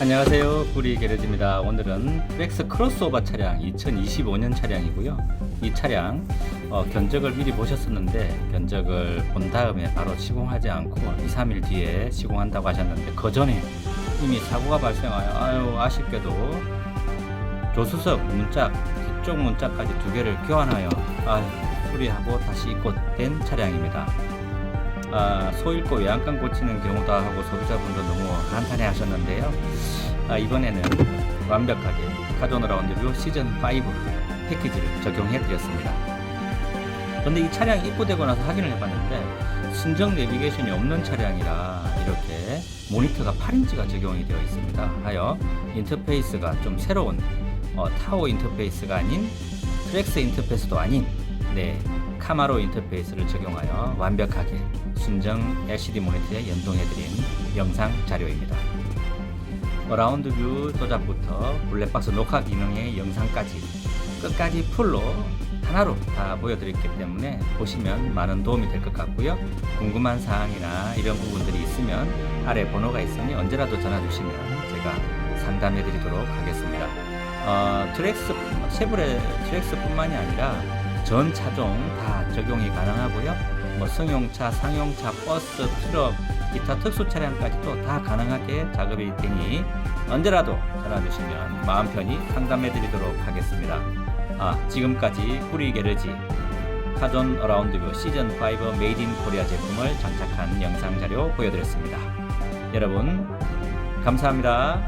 안녕하세요. 구리 게레지입니다. 오늘은 트렉스 크로스오버 차량 2025년 차량이고요. 이 차량 어, 견적을 미리 보셨었는데 견적을 본 다음에 바로 시공하지 않고 2, 3일 뒤에 시공한다고 하셨는데 그 전에 이미 사고가 발생하여 아유 아쉽게도 조수석 문짝 뒤쪽 문짝까지 두 개를 교환하여 아유 수리하고 다시 입고된 차량입니다 아, 소 잃고 외양간 고치는 경우다 하고 소비자분도 너무 한탄해 하셨는데요. 아, 이번에는 완벽하게 카존 라운드뷰 시즌 5 패키지를 적용해 드렸습니다. 그런데 이 차량이 입고되고 나서 확인을 해봤는데 순정 내비게이션이 없는 차량이라 이렇게 모니터가 8인치가 적용이 되어 있습니다. 하여 인터페이스가 좀 새로운 어, 타워 인터페이스가 아닌 트렉스 인터페이스도 아닌 네, 카마로 인터페이스를 적용하여 완벽하게 순정 LCD 모니터에 연동해드린 영상 자료입니다. 어라운드 뷰 조작부터 블랙박스 녹화 기능의 영상까지 끝까지 풀로 하나로 다 보여드렸기 때문에 보시면 많은 도움이 될 것 같고요. 궁금한 사항이나 이런 부분들이 있으면 아래 번호가 있으니 언제라도 전화 주시면 제가 상담해 드리도록 하겠습니다. 어, 트랙스, 세브레 트랙스뿐만이 아니라 전 차종 다 적용이 가능하고요. 뭐 승용차, 상용차, 버스, 트럭, 기타 특수 차량까지도 다 가능하게 작업이 되니 언제라도 전화 주시면 마음 편히 상담해 드리도록 하겠습니다. 아, 지금까지 후리 게르지 카존 어라운드뷰 시즌 5 메이드 인 코리아 제품을 장착한 영상 자료 보여드렸습니다. 여러분 감사합니다.